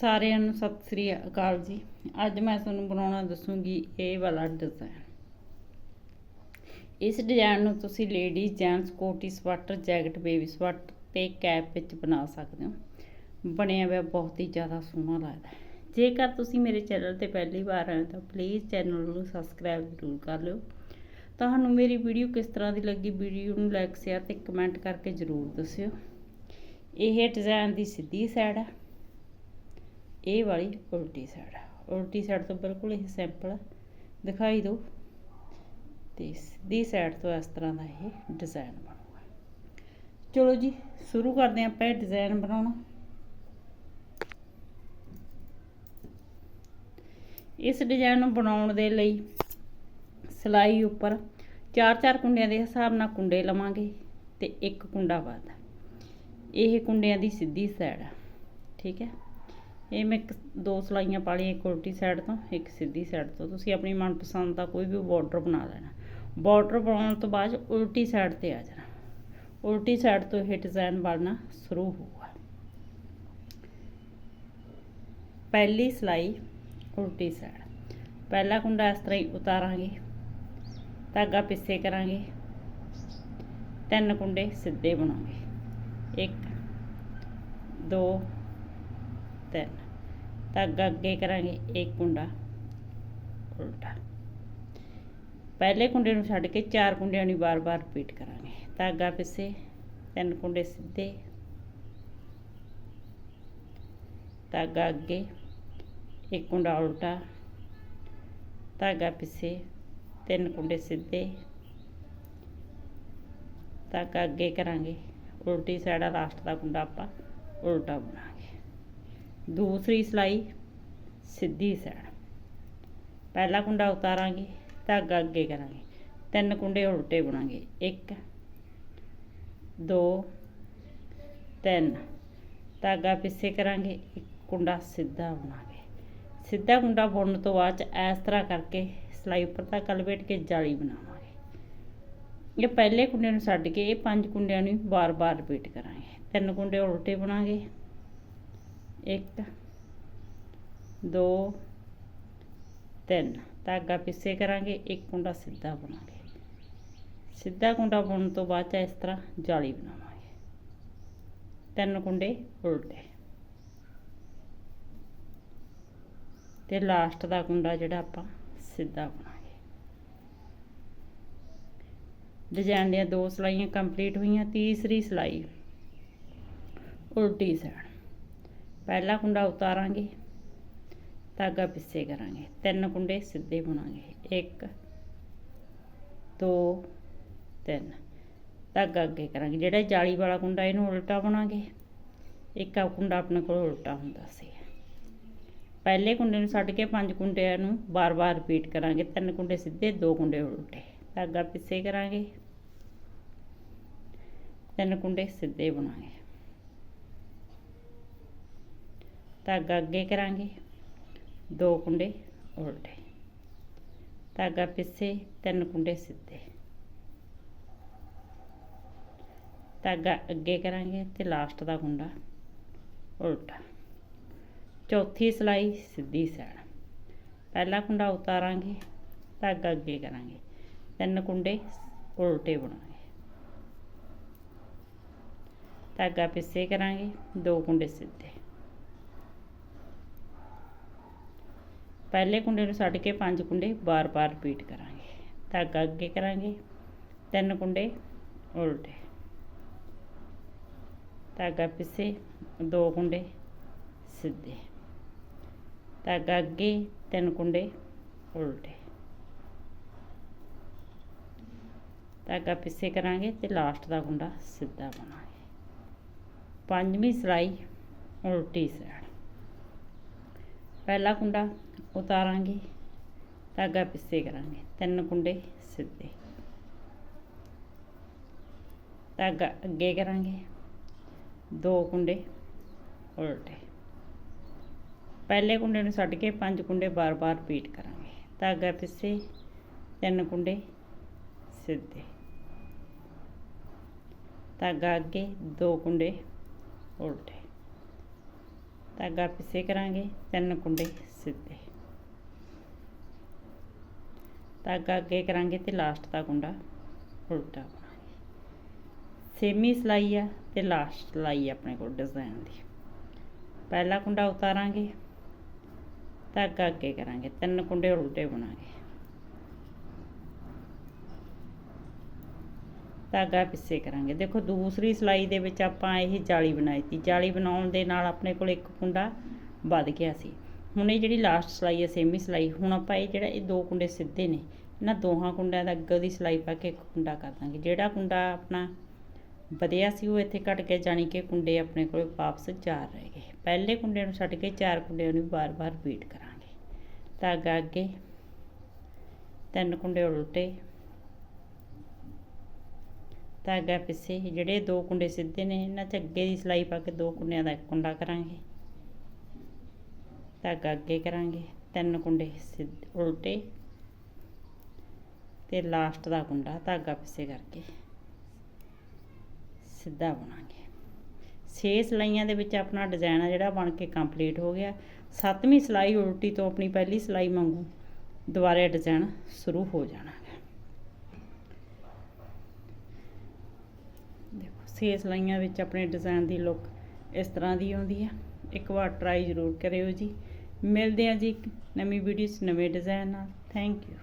ਸਾਰਿਆਂ ਨੂੰ ਸਤਿ ਸ੍ਰੀ ਅਕਾਲ ਜੀ। ਅੱਜ ਮੈਂ ਤੁਹਾਨੂੰ ਬਣਾਉਣਾ ਦੱਸੂਗੀ ਇਹ ਵਾਲਾ ਡਿਜ਼ਾਈਨ ਇਸ ਡਿਜ਼ਾਈਨ ਨੂੰ ਤੁਸੀਂ ਲੇਡੀਜ਼ ਜੈਂਟਸ ਕੋਟੀ ਸਵੈਟਰ ਜੈਕਟ ਬੇਬੀ ਸਵੈਟਰ ਤੇ ਕੈਪ ਵਿੱਚ ਬਣਾ ਸਕਦੇ ਹੋ। ਬਣਿਆ ਹੋਇਆ ਬਹੁਤ ਹੀ ਜ਼ਿਆਦਾ ਸੋਹਣਾ ਲੱਗਦਾ। ਜੇਕਰ ਤੁਸੀਂ ਮੇਰੇ ਚੈਨਲ ਤੇ ਪਹਿਲੀ ਵਾਰ ਆਏ ਤਾਂ ਪਲੀਜ਼ ਚੈਨਲ ਨੂੰ ਸਬਸਕ੍ਰਾਈਬ ਜ਼ਰੂਰ ਕਰ ਲਿਓ। ਤੁਹਾਨੂੰ ਮੇਰੀ ਵੀਡੀਓ ਕਿਸ ਤਰ੍ਹਾਂ ਦੀ ਲੱਗੀ ਵੀਡੀਓ ਨੂੰ ਲਾਈਕ ਸ਼ੇਅਰ ਤੇ ਕਮੈਂਟ ਕਰਕੇ ਜ਼ਰੂਰ ਦੱਸਿਓ। ਇਹ ਡਿਜ਼ਾਈਨ ਦੀ ਸਿੱਧੀ ਸਾਈਡ ਹੈ ਇਹ ਵਾਲੀ ਉਲਟੀ ਸਾਈਡ ਉਲਟੀ ਸਾਈਡ ਤੋਂ ਬਿਲਕੁਲ ਇਹ ਸਿੰਪਲ ਦਿਖਾਈ ਦਿਓ। ਤੇ ਸਿੱਧੀ ਸਾਈਡ ਤੋਂ ਇਸ ਤਰ੍ਹਾਂ ਦਾ ਇਹ ਡਿਜ਼ਾਈਨ ਬਣੂਗਾ। ਚਲੋ ਜੀ, ਸ਼ੁਰੂ ਕਰਦੇ ਹਾਂ ਆਪਾਂ ਇਹ ਡਿਜ਼ਾਈਨ ਬਣਾਉਣਾ। ਇਸ ਡਿਜ਼ਾਈਨ ਨੂੰ ਬਣਾਉਣ ਦੇ ਲਈ ਸਲਾਈ ਉੱਪਰ ਚਾਰ ਚਾਰ ਕੁੰਡਿਆਂ ਦੇ ਹਿਸਾਬ ਨਾਲ ਕੁੰਡੇ ਲਵਾਂਗੇ ਤੇ ਇੱਕ ਕੁੰਡਾ ਵੱਧ। ਇਹ ਕੁੰਡਿਆਂ ਦੀ ਸਿੱਧੀ ਸਾਈਡ ਹੈ ਠੀਕ ਹੈ। ਇਹ ਮੈਂ ਇੱਕ, ਦੋ ਸਲਾਈਆਂ ਪਾ ਲਈਆਂ, ਇੱਕ ਉਲਟੀ ਸਾਈਡ ਤੋਂ, ਇੱਕ ਸਿੱਧੀ ਸਾਈਡ ਤੋਂ। ਤੁਸੀਂ ਆਪਣੀ ਮਨਪਸੰਦ ਦਾ ਕੋਈ ਵੀ ਬਾਰਡਰ ਬਣਾ ਲੈਣਾ। ਬਾਰਡਰ ਬਣਾਉਣ ਤੋਂ ਬਾਅਦ ਉਲਟੀ ਸਾਈਡ ਤੇ ਆ ਜਾਣਾ। ਉਲਟੀ ਸਾਈਡ ਤੋਂ ਇਹ ਡਿਜ਼ਾਈਨ ਬਣਨਾ ਸ਼ੁਰੂ ਹੋਊਗਾ। ਪਹਿਲੀ ਸਲਾਈ ਉਲਟੀ ਸਾਈਡ ਪਹਿਲਾ ਕੁੰਡਾ ਇਸ ਤਰ੍ਹਾਂ ਹੀ ਉਤਾਰਾਂਗੇ। ਧਾਗਾ ਪਿੱਛੇ ਕਰਾਂਗੇ। ਤਿੰਨ ਕੁੰਡੇ ਸਿੱਧੇ ਬਣਾਵਾਂਗੇ 1 2 3 ਧਾਗਾ ਅੱਗੇ ਕਰਾਂਗੇ, ਇੱਕ ਕੁੰਡਾ ਉਲਟਾ। ਪਹਿਲੇ ਕੁੰਡੇ ਨੂੰ ਛੱਡ ਕੇ ਚਾਰ ਕੁੰਡਿਆਂ ਨੂੰ ਬਾਰ-ਬਾਰ ਰਿਪੀਟ ਕਰਾਂਗੇ। ਧਾਗਾ ਪਿੱਛੇ, ਤਿੰਨ ਕੁੰਡੇ ਸਿੱਧੇ। ਧਾਗਾ ਅੱਗੇ ਇੱਕ ਕੁੰਡਾ ਉਲਟਾ। ਧਾਗਾ ਪਿੱਛੇ, ਤਿੰਨ ਕੁੰਡੇ ਸਿੱਧੇ। ਧਾਗਾ ਅੱਗੇ ਕਰਾਂਗੇ। ਉਲਟੀ ਸਾਈਡ ਲਾਸਟ ਦਾ ਕੁੰਡਾ ਆਪਾਂ ਉਲਟਾ ਬਣਾ ਦੂਸਰੀ ਸਲਾਈ, ਸਿੱਧੀ ਸਾਈਡ ਪਹਿਲਾ ਕੁੰਡਾ ਉਤਾਰਾਂਗੇ, ਧਾਗਾ ਅੱਗੇ ਕਰਾਂਗੇ। ਤਿੰਨ ਕੁੰਡੇ ਉਲਟੇ ਬਣਾਂਗੇ। 1 2 3 ਧਾਗਾ ਪਿੱਛੇ ਕਰਾਂਗੇ, ਇੱਕ ਕੁੰਡਾ ਸਿੱਧਾ ਬਣਾਂਗੇ। ਸਿੱਧਾ ਕੁੰਡਾ ਬੁਣਨ ਤੋਂ ਬਾਅਦ ਚ ਇਸ ਤਰ੍ਹਾਂ ਕਰਕੇ ਸਲਾਈ ਉੱਪਰ ਤੱਕ ਲਪੇਟ ਕੇ ਜਾਲੀ ਬਣਾਵਾਂਗੇ। ਇਹ ਪਹਿਲੇ ਕੁੰਡੇ ਨੂੰ ਛੱਡ ਕੇ ਇਹ ਪੰਜ ਕੁੰਡਿਆਂ ਨੂੰ ਬਾਰ-ਬਾਰ ਰਿਪੀਟ ਕਰਾਂਗੇ। ਤਿੰਨ ਕੁੰਡੇ ਉਲਟੇ ਬਣਾਂਗੇ। 1 2 3 ਧਾਗਾ ਪਿੱਛੇ ਕਰਾਂਗੇ, ਇੱਕ ਕੁੰਡਾ ਸਿੱਧਾ ਬਣਾਂਗੇ। ਸਿੱਧਾ ਕੁੰਡਾ ਬਣਨ ਤੋਂ ਬਾਅਦ ਚ ਇਸ ਤਰ੍ਹਾਂ ਜਾਲੀ ਬਣਾਵਾਂਗੇ। ਤਿੰਨ ਕੁੰਡੇ ਉਲਟੇ। ਤੇ ਲਾਸਟ ਦਾ ਕੁੰਡਾ ਜਿਹੜਾ ਆਪਾਂ ਸਿੱਧਾ ਬਣਾਂਗੇ। ਡਿਜ਼ਾਈਨ ਦੀਆਂ ਦੋ ਸਲਾਈਆਂ ਕੰਪਲੀਟ ਹੋਈਆਂ, ਤੀਸਰੀ ਸਲਾਈ ਉਲਟੀ ਸਾਈਡ ਪਹਿਲਾ ਕੁੰਡਾ ਉਤਾਰਾਂਗੇ, ਧਾਗਾ ਪਿੱਛੇ ਕਰਾਂਗੇ, ਤਿੰਨ ਕੁੰਡੇ ਸਿੱਧੇ ਬਣਾਂਗੇ 1 2 3 ਧਾਗਾ ਅੱਗੇ ਕਰਾਂਗੇ, ਜਿਹੜਾ ਜਾਲੀ ਵਾਲਾ ਕੁੰਡਾ ਇਹਨੂੰ ਉਲਟਾ ਬਣਾਂਗੇ, ਇੱਕ ਆ ਕੁੰਡਾ ਆਪਣੇ ਕੋਲ ਉਲਟਾ ਹੁੰਦਾ ਸੀ। ਪਹਿਲੇ ਕੁੰਡੇ ਨੂੰ ਛੱਡ ਕੇ ਪੰਜ ਕੁੰਡਿਆਂ ਨੂੰ ਬਾਰ-ਬਾਰ ਰਿਪੀਟ ਕਰਾਂਗੇ, ਤਿੰਨ ਕੁੰਡੇ ਸਿੱਧੇ, ਦੋ ਕੁੰਡੇ ਉਲਟੇ। ਧਾਗਾ ਪਿੱਛੇ ਕਰਾਂਗੇ, ਤਿੰਨ ਕੁੰਡੇ ਸਿੱਧੇ ਬਣਾਂਗੇ। ਧਾਗਾ ਅੱਗੇ ਕਰਾਂਗੇ। ਦੋ ਕੁੰਡੇ ਉਲਟੇ। ਧਾਗਾ ਪਿੱਛੇ, ਤਿੰਨ ਕੁੰਡੇ ਸਿੱਧੇ। ਧਾਗਾ ਅੱਗੇ ਕਰਾਂਗੇ ਤੇ ਲਾਸਟ ਦਾ ਕੁੰਡਾ ਉਲਟਾ। ਚੌਥੀ ਸਲਾਈ ਸਿੱਧੀ ਸਾਈਡ ਪਹਿਲਾ ਕੁੰਡਾ ਉਤਾਰਾਂਗੇ, ਧਾਗਾ ਅੱਗੇ ਕਰਾਂਗੇ। ਤਿੰਨ ਕੁੰਡੇ ਉਲਟੇ ਬਣਾਂਗੇ। ਧਾਗਾ ਪਿੱਛੇ ਕਰਾਂਗੇ, ਦੋ ਕੁੰਡੇ ਸਿੱਧੇ। ਪਹਿਲੇ ਕੁੰਡੇ ਨੂੰ ਛੱਡ ਕੇ ਪੰਜ ਕੁੰਡੇ ਬਾਰ-ਬਾਰ ਰਿਪੀਟ ਕਰਾਂਗੇ। ਧਾਗਾ ਅੱਗੇ ਕਰਾਂਗੇ, ਤਿੰਨ ਕੁੰਡੇ ਉਲਟੇ। ਧਾਗਾ ਪਿੱਛੇ, ਦੋ ਕੁੰਡੇ ਸਿੱਧੇ। ਧਾਗਾ ਅੱਗੇ, ਤਿੰਨ ਕੁੰਡੇ ਉਲਟੇ। ਧਾਗਾ ਪਿੱਛੇ ਕਰਾਂਗੇ ਤੇ ਲਾਸਟ ਦਾ ਕੁੰਡਾ ਸਿੱਧਾ ਬਣਾਂਗੇ। ਪੰਜਵੀਂ ਸਲਾਈ ਉਲਟੀ ਸਾਈਡ ਪਹਿਲਾ ਕੁੰਡਾ ਉਤਾਰਾਂਗੇ, ਧਾਗਾ ਪਿੱਛੇ ਕਰਾਂਗੇ, ਤਿੰਨ ਕੁੰਡੇ ਸਿੱਧੇ। ਧਾਗਾ ਅੱਗੇ ਕਰਾਂਗੇ, ਦੋ ਕੁੰਡੇ ਉਲਟੇ। ਪਹਿਲੇ ਕੁੰਡੇ ਨੂੰ ਛੱਡ ਕੇ ਪੰਜ ਕੁੰਡੇ ਬਾਰ-ਬਾਰ ਰਿਪੀਟ ਕਰਾਂਗੇ। ਧਾਗਾ ਪਿੱਛੇ ਤਿੰਨ ਕੁੰਡੇ ਸਿੱਧੇ। ਧਾਗਾ ਅੱਗੇ, ਦੋ ਕੁੰਡੇ ਉਲਟੇ। ਧਾਗਾ ਪਿੱਛੇ ਕਰਾਂਗੇ, ਤਿੰਨ ਕੁੰਡੇ ਸਿੱਧੇ। ਧਾਗਾ ਅੱਗੇ ਕਰਾਂਗੇ ਤੇ ਲਾਸਟ ਦਾ ਕੁੰਡਾ ਉਲਟਾ। ਬਣਾਂਗੇ ਸੇਮੀ ਸਲਾਈ ਆ ਤੇ ਲਾਸਟ ਸਲਾਈ ਆ ਆਪਣੇ ਕੋਲ ਡਿਜ਼ਾਈਨ ਦੀ। ਪਹਿਲਾ ਕੁੰਡਾ ਉਤਾਰਾਂਗੇ ਧਾਗਾ ਅੱਗੇ ਕਰਾਂਗੇ, ਤਿੰਨ ਕੁੰਡੇ ਉਲਟੇ ਬਣਾਂਗੇ। ਧਾਗਾ ਪਿੱਛੇ ਕਰਾਂਗੇ। ਦੇਖੋ ਦੂਸਰੀ ਸਲਾਈ ਦੇ ਵਿੱਚ ਆਪਾਂ ਇਹ ਜਾਲੀ ਬਣਾਈ ਸੀ। ਜਾਲੀ ਬਣਾਉਣ ਦੇ ਨਾਲ ਆਪਣੇ ਕੋਲ ਇੱਕ ਕੁੰਡਾ ਵੱਧ ਗਿਆ ਸੀ। ਹੁਣ ਇਹ ਜਿਹੜੀ ਲਾਸਟ ਸਲਾਈ ਹੈ ਸੇਮੀ ਸਲਾਈ, ਹੁਣ ਆਪਾਂ ਇਹ ਜਿਹੜਾ ਇਹ ਦੋ ਕੁੰਡੇ ਸਿੱਧੇ ਨੇ, ਇਹਨਾਂ ਦੋਹਾਂ ਕੁੰਡਿਆਂ ਦਾ ਅੱਗੇ ਦੀ ਸਲਾਈ ਪਾ ਕੇ ਇੱਕ ਕੁੰਡਾ ਕਰ ਦਾਂਗੇ। ਜਿਹੜਾ ਕੁੰਡਾ ਆਪਣਾ ਵਧਿਆ ਸੀ, ਉਹ ਇੱਥੇ ਕੱਟ ਕੇ ਜਾਣੀ ਕਿ ਕੁੰਡੇ ਆਪਣੇ ਕੋਲ ਵਾਪਸ ਚਾਰ ਰਹਿ ਗਏ। ਪਹਿਲੇ ਕੁੰਡੇ ਨੂੰ ਛੱਡ ਕੇ ਚਾਰ ਕੁੰਡਿਆਂ ਨੂੰ ਬਾਰ-ਬਾਰ ਰਿਪੀਟ ਕਰਾਂਗੇ। ਧਾਗਾ ਅੱਗੇ ਤਿੰਨ ਕੁੰਡੇ ਉਲਟੇ। ਧਾਗਾ ਪਿੱਛੇ ਜਿਹੜੇ ਦੋ ਕੁੰਡੇ ਸਿੱਧੇ ਨੇ, ਇਹਨਾਂ 'ਚ ਅੱਗੇ ਦੀ ਸਲਾਈ ਪਾ ਕੇ ਦੋ ਕੁੰਡਿਆਂ ਦਾ ਇੱਕ ਕੁੰਡਾ ਕਰਾਂਗੇ। ਧਾਗਾ ਅੱਗੇ ਕਰਾਂਗੇ। ਤਿੰਨ ਕੁੰਡੇ ਸਿੱਧੇ ਉਲਟੇ ਤੇ ਲਾਸਟ ਦਾ ਕੁੰਡਾ ਧਾਗਾ ਪਿੱਛੇ ਕਰਕੇ ਸਿੱਧਾ ਬਣਾਂਗੇ। ਛੇ ਸਲਾਈਆਂ ਦੇ ਵਿੱਚ ਆਪਣਾ ਡਿਜ਼ਾਈਨ ਆ ਜਿਹੜਾ ਬਣ ਕੇ ਕੰਪਲੀਟ ਹੋ ਗਿਆ। ਸੱਤਵੀਂ ਸਲਾਈ ਉਲਟੀ ਤੋਂ ਆਪਣੀ ਪਹਿਲੀ ਸਲਾਈ ਵਾਂਗੂ ਦੁਬਾਰਾ ਡਿਜ਼ਾਈਨ ਸ਼ੁਰੂ ਹੋ ਜਾਣਾ ਹੈ। ਦੇਖੋ, ਛੇ ਸਲਾਈਆਂ ਵਿੱਚ ਆਪਣੇ ਡਿਜ਼ਾਈਨ ਦੀ ਲੁੱਕ ਇਸ ਤਰ੍ਹਾਂ ਦੀ ਆਉਂਦੀ ਹੈ। ਇੱਕ ਵਾਰ ਟਰਾਈ ਜ਼ਰੂਰ ਕਰਿਓ ਜੀ। ਮਿਲਦੇ ਹਾਂ ਜੀ ਇੱਕ ਨਵੀਂ ਵੀਡੀਓ 'ਚ ਨਵੇਂ ਡਿਜ਼ਾਈਨ ਨਾਲ। Thank you